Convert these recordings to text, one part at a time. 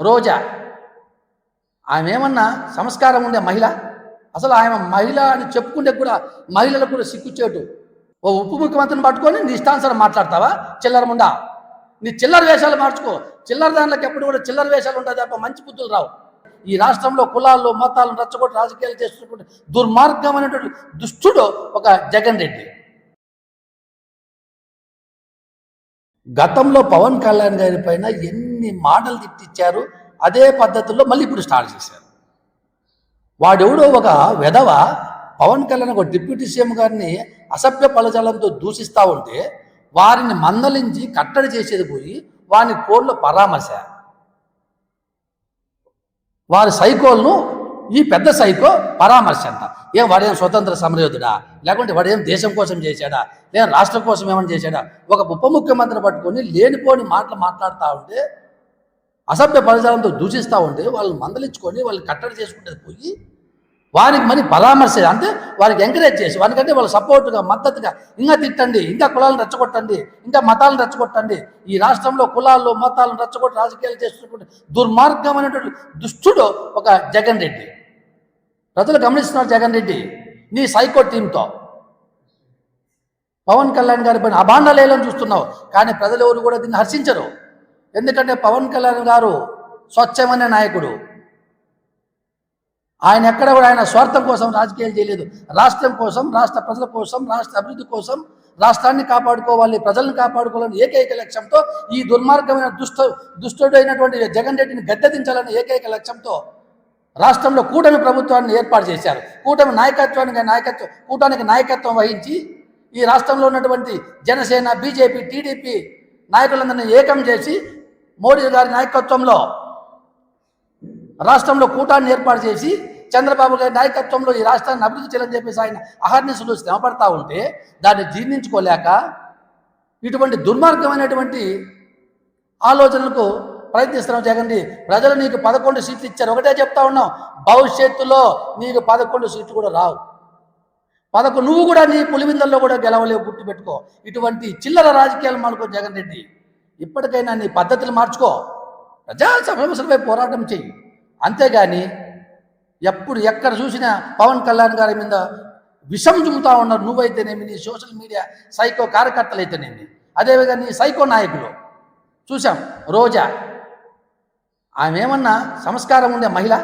రోజా. ఆమె ఏమన్నా సంస్కారం ఉండే మహిళ? అసలు ఆమె మహిళ అని చెప్పుకుంటే కూడా మహిళలకు కూడా సిక్కుచేటు ఓ ఉప ముఖ్యమంత్రిని పట్టుకొని నీ ఇష్టానుసారం మాట్లాడతావా? చిల్లర ముండా? నీ చిల్లర వేషాలు మార్చుకో. చిల్లర దాంట్లోకి ఎప్పుడు కూడా చిల్లర వేషాలు ఉంటాయి తప్ప మంచి బుద్ధులు రావు. ఈ రాష్ట్రంలో కులాల్లో మతాలను రచ్చగొట్టి రాజకీయాలు చేస్తున్నటువంటి దుర్మార్గమైనటువంటి దుష్టుడు ఒక జగన్ రెడ్డి. గతంలో పవన్ కళ్యాణ్ గారి పైన ఎన్ని మాటలు తిట్టిచ్చారు అదే పద్ధతుల్లో మళ్ళీ ఇప్పుడు స్టార్ట్ చేశారు. వాడెవడో ఒక వెధవ పవన్ కళ్యాణ్ ఒక డిప్యూటీ సీఎం గారిని అసభ్య పలజాలంతో దూషిస్తూ ఉంటే వారిని మందలించి కట్టడి చేసేది పోయి వారిని కోళ్ళు పరామర్శ. వారి సైకోల్ను ఈ పెద్ద సైకో పరామర్శ అంట ఏం వాడేం స్వతంత్ర సమరయోధుడా? లేకుంటే వాడేం దేశం కోసం చేశాడా? లేదా రాష్ట్రం కోసం ఏమైనా చేశాడా? ఒక ఉప ముఖ్యమంత్రిని పట్టుకొని లేనిపోని మాటలు మాట్లాడుతూ ఉంటే అసభ్య పదజాలంతో దూషిస్తూ ఉంటే వాళ్ళని మందలించుకొని వాళ్ళని కట్టడి చేసుకుంటే పోయి వారికి మరి పరామర్శ అంటే వారికి ఎంకరేజ్ చేసి వారికంటే వాళ్ళు సపోర్టుగా మద్దతుగా ఇంకా తిట్టండి ఇంకా కులాలను రెచ్చగొట్టండి ఇంకా మతాలను రెచ్చగొట్టండి ఈ రాష్ట్రంలో కులాల్లో మతాలను రెచ్చగొట్టి రాజకీయాలు చేస్తున్నటువంటి దుర్మార్గమైనటువంటి దుష్టుడు ఒక జగన్ రెడ్డి. ప్రజలు గమనిస్తున్నారు జగన్ రెడ్డి. నీ సైకో టీంతో పవన్ కళ్యాణ్ గారి పైన అభాండ చూస్తున్నావు. కానీ ప్రజలు ఎవరు కూడా దీన్ని హర్షించరు. ఎందుకంటే పవన్ కళ్యాణ్ గారు స్వచ్ఛమైన నాయకుడు. ఆయన ఎక్కడ కూడా ఆయన స్వార్థం కోసం రాజకీయాలు చేయలేదు. రాష్ట్రం కోసం రాష్ట్ర ప్రజల కోసం రాష్ట్ర అభివృద్ధి కోసం రాష్ట్రాన్ని కాపాడుకోవాలి ప్రజలను కాపాడుకోవాలని ఏకైక లక్ష్యంతో ఈ దుర్మార్గమైన దుష్ట దుష్టుడైనటువంటి జగన్ రెడ్డిని గద్దెదించాలనే ఏకైక లక్ష్యంతో రాష్ట్రంలో కూటమి ప్రభుత్వాన్ని ఏర్పాటు చేశారు. కూటమి నాయకత్వానికి నాయకత్వం కూటానికి నాయకత్వం వహించి ఈ రాష్ట్రంలో ఉన్నటువంటి జనసేన బీజేపీ టీడీపీ నాయకులందరినీ ఏకం చేసి మోడీ గారి నాయకత్వంలో రాష్ట్రంలో కూటాన్ని ఏర్పాటు చేసి చంద్రబాబు గారి నాయకత్వంలో ఈ రాష్ట్రాన్ని అభివృద్ధి చేయాలని చెప్పేసి ఆయన అహర్నిశలు శ్రమపడతా ఉంటే దాన్ని జీర్ణించుకోలేక ఇటువంటి దుర్మార్గమైనటువంటి ఆలోచనలకు ప్రయత్నిస్తున్నాం జగన్ ప్రజలు నీకు పదకొండు సీట్లు ఇచ్చారు. ఒకటే చెప్తా ఉన్నాం భవిష్యత్తులో నీకు పదకొండు సీట్లు కూడా రావు. పదకొండు నువ్వు కూడా నీ పులివిందల్లో కూడా గెలవలేవు. గుర్తుపెట్టుకో ఇటువంటి చిల్లర రాజకీయాలు మానుకో జగన్ రెడ్డి. ఇప్పటికైనా నీ పద్ధతులు మార్చుకో. ప్రజా సమస్యలపై పోరాటం చెయ్యి. అంతేగాని ఎప్పుడు ఎక్కడ చూసినా పవన్ కళ్యాణ్ గారి మీద విషం చుమ్ముతా ఉన్నారు నువ్వైతేనేమి నీ సోషల్ మీడియా సైకో కార్యకర్తలు అయితేనేమి అదేవిధంగా నీ సైకో నాయకులు. చూసాం రోజా. ఆమె ఏమన్నా సంస్కారం ఉండే మహిళ?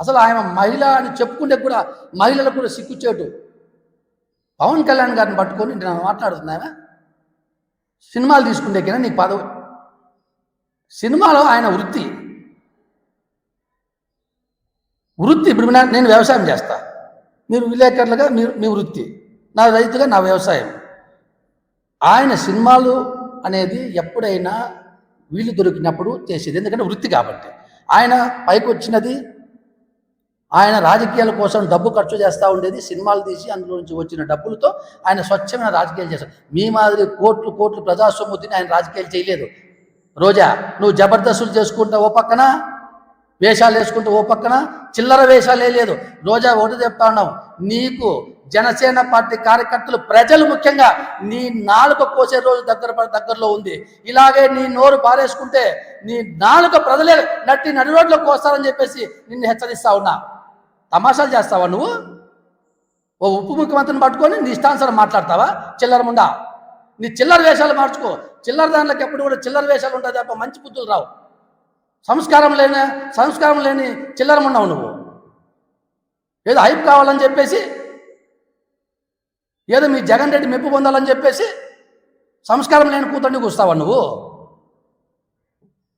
అసలు ఆమె మహిళ అని చెప్పుకుంటే కూడా మహిళలకు కూడా సిక్కుచేటు పవన్ కళ్యాణ్ గారిని పట్టుకొని నేను మాట్లాడుతున్నా ఆమె. సినిమాలు తీసుకుంటే నీకు పదవి. సినిమాలో ఆయన వృత్తి. వృత్తి ఇప్పుడు నేను వ్యవసాయం చేస్తా. మీరు విలేకరులుగా మీరు మీ వృత్తి. నా రైతుగా నా వ్యవసాయం. ఆయన సినిమాలు అనేది ఎప్పుడైనా వీలు దొరికినప్పుడు చేసేది. ఎందుకంటే వృత్తి కాబట్టి. ఆయన పైకి వచ్చినది ఆయన రాజకీయాల కోసం డబ్బు ఖర్చు చేస్తూ ఉండేది సినిమాలు తీసి అందులో నుంచి వచ్చిన డబ్బులతో ఆయన స్వచ్ఛమైన రాజకీయాలు చేస్తారు మీ మాదిరి కోట్లు కోట్లు ప్రజాస్వామ్యతిని ఆయన రాజకీయాలు చేయలేదు. రోజా నువ్వు జబర్దస్తులు చేసుకుంటావు ఓ పక్కన? వేషాలు వేసుకుంటూ ఓ పక్కన చిల్లర వేషాలే లేదు. రోజా ఒకటి చెప్తా ఉన్నావు. నీకు జనసేన పార్టీ కార్యకర్తలు ప్రజలు ముఖ్యంగా నీ నాలుక కోసే రోజు దగ్గర దగ్గరలో ఉంది. ఇలాగే నీ నోరు పారేసుకుంటే నీ నాలుక ప్రజలే నట్టి నడి రోడ్లో కోస్తారని చెప్పేసి నిన్ను హెచ్చరిస్తా ఉన్నా. తమాషాలు చేస్తావా నువ్వు? ఓ ఉప ముఖ్యమంత్రిని పట్టుకొని నీ ఇష్టానుసారం మాట్లాడతావా? చిల్లర ముండా? నీ చిల్లర వేషాలు మార్చుకో. చిల్లర దాంట్లోకి ఎప్పుడు కూడా చిల్లర వేషాలు ఉంటాయి తప్ప మంచి బుద్ధులు రావు. సంస్కారం లేని సంస్కారం లేని చిల్లరమున్నావు నువ్వు. ఏదో హైప్ కావాలని చెప్పేసి ఏదో మీ జగన్ రెడ్డి మెప్పు పొందాలని చెప్పేసి సంస్కారం లేని కూతుర్ని కూస్తావా నువ్వు?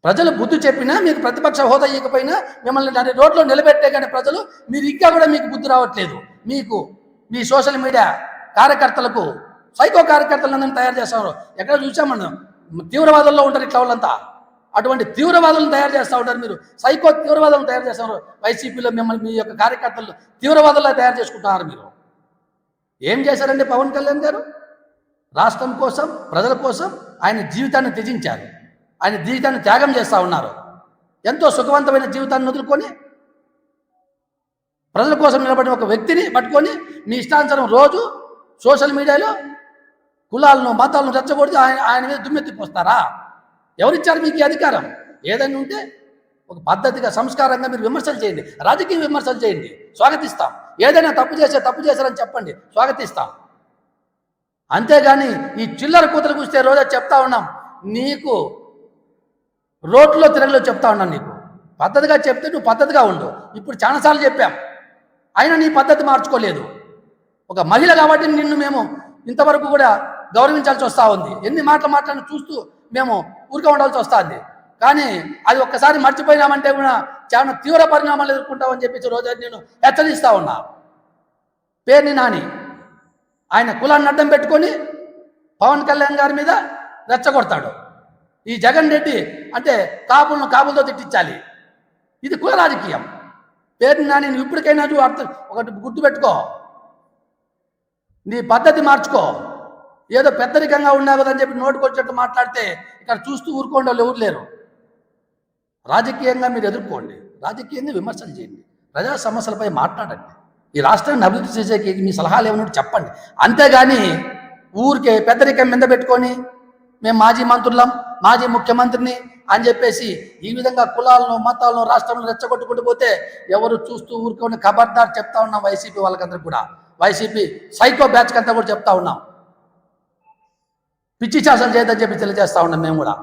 ప్రజలు బుద్ధి చెప్పినా మీకు ప్రతిపక్ష హోదా ఇవ్వకపోయినా మిమ్మల్ని దాని రోడ్లో నిలబెట్టే కానీ ప్రజలు మీరు ఇంకా కూడా మీకు బుద్ధి రావట్లేదు. మీకు మీ సోషల్ మీడియా కార్యకర్తలకు సైకో కార్యకర్తలందరినీ తయారు చేస్తారు ఎక్కడ చూసామన్నా తీవ్రవాదంలో తీవ్రవాదుల్లో ఉంటారు ఇట్లా వాళ్ళంతా. అటువంటి తీవ్రవాదులను తయారు చేస్తూ ఉంటారు మీరు. సైకో తీవ్రవాదులను తయారు చేస్తారు వైసీపీలో మిమ్మల్ని మీ యొక్క కార్యకర్తలు తీవ్రవాదుల్లో తయారు చేసుకుంటున్నారు మీరు. ఏం చేశారండి పవన్ కళ్యాణ్ గారు? రాష్ట్రం కోసం ప్రజల కోసం ఆయన జీవితాన్ని త్యజించారు. ఆయన జీవితాన్ని త్యాగం చేస్తూ ఉన్నారు. ఎంతో సుఖవంతమైన జీవితాన్ని వదులుకొని ప్రజల కోసం నిలబడిన ఒక వ్యక్తిని పట్టుకొని మీ ఇష్టానుసారం రోజు సోషల్ మీడియాలో కులాలను మతాలను రెచ్చగొడితే ఆయన ఆయన మీద దుమ్మెత్తిపోస్తారా ఎవరిచ్చారు మీకు ఈ అధికారం? ఏదైనా ఉంటే ఒక పద్ధతిగా సంస్కారంగా మీరు విమర్శలు చేయండి. రాజకీయ విమర్శలు చేయండి. స్వాగతిస్తాం. ఏదైనా తప్పు చేస్తే తప్పు చేశారని చెప్పండి. స్వాగతిస్తాం. అంతేగాని ఈ చిల్లర కూతురు కూస్తే రోజా చెప్తా ఉన్నాం. నీకు రోడ్లో తిరగలో చెప్తా ఉన్నాను నీకు. పద్ధతిగా చెప్తే నువ్వు పద్ధతిగా ఉండు. ఇప్పుడు చాలాసార్లు చెప్పాం. అయినా నీ పద్ధతి మార్చుకోలేదు. ఒక మహిళ కాబట్టి నిన్ను మేము ఇంతవరకు కూడా గౌరవించాల్సి వస్తూ ఉంది. ఎన్ని మాటలు మాట్లాడిన చూస్తూ మేము ఊరికే ఉండాల్సి వస్తుంది కానీ అది ఒక్కసారి మర్చిపోయినామంటే కూడా చాలా తీవ్ర పరిణామాలు ఎదుర్కొంటామని చెప్పేసి రోజు నేను హెచ్చరిస్తూ ఉన్నా. పేర్ని నాని. ఆయన కులాన్ని అడ్డం పెట్టుకొని పవన్ కళ్యాణ్ గారి మీద రెచ్చగొడతాడు. ఈ జగన్ రెడ్డి అంటే కాపులను కాపులతో తిట్టించాలి. ఇది కుల రాజకీయం. పేరుని నాని నువ్వు ఇప్పటికైనా అర్థం ఒకటి గుర్తుపెట్టుకో. నీ పద్ధతి మార్చుకో. ఏదో పెద్దరికంగా ఉన్నావు కదని చెప్పి నోటుకు మాట్లాడితే ఇక్కడ చూస్తూ ఊరుకోండి వాళ్ళు ఎవరు లేరు. రాజకీయంగా మీరు ఎదుర్కోండి. రాజకీయంగా విమర్శలు చేయండి. ప్రజా సమస్యలపై మాట్లాడండి. ఈ రాష్ట్రాన్ని అభివృద్ధి చేసేకి మీ సలహాలు ఏమన్నా చెప్పండి. అంతేగాని ఊరికే పెద్దరికం మీద పెట్టుకొని మేము మాజీ మంత్రులం మాజీ ముఖ్యమంత్రిని అని చెప్పేసి ఈ విధంగా కులాలను మతాలను రాష్ట్రంలో రెచ్చగొట్టుకుంటూ పోతే ఎవరు చూస్తూ ఊరుకొని ఖబర్దార్ చెప్తా ఉన్నాం వైసీపీ వాళ్ళకందరూ కూడా. వైసీపీ సైకో బ్యాచ్ అంతా కూడా చెప్తా ఉన్నాం. పిచ్చి శాసనం చేయదని చెప్పి తెలియజేస్తా ఉన్నాం మేము కూడా.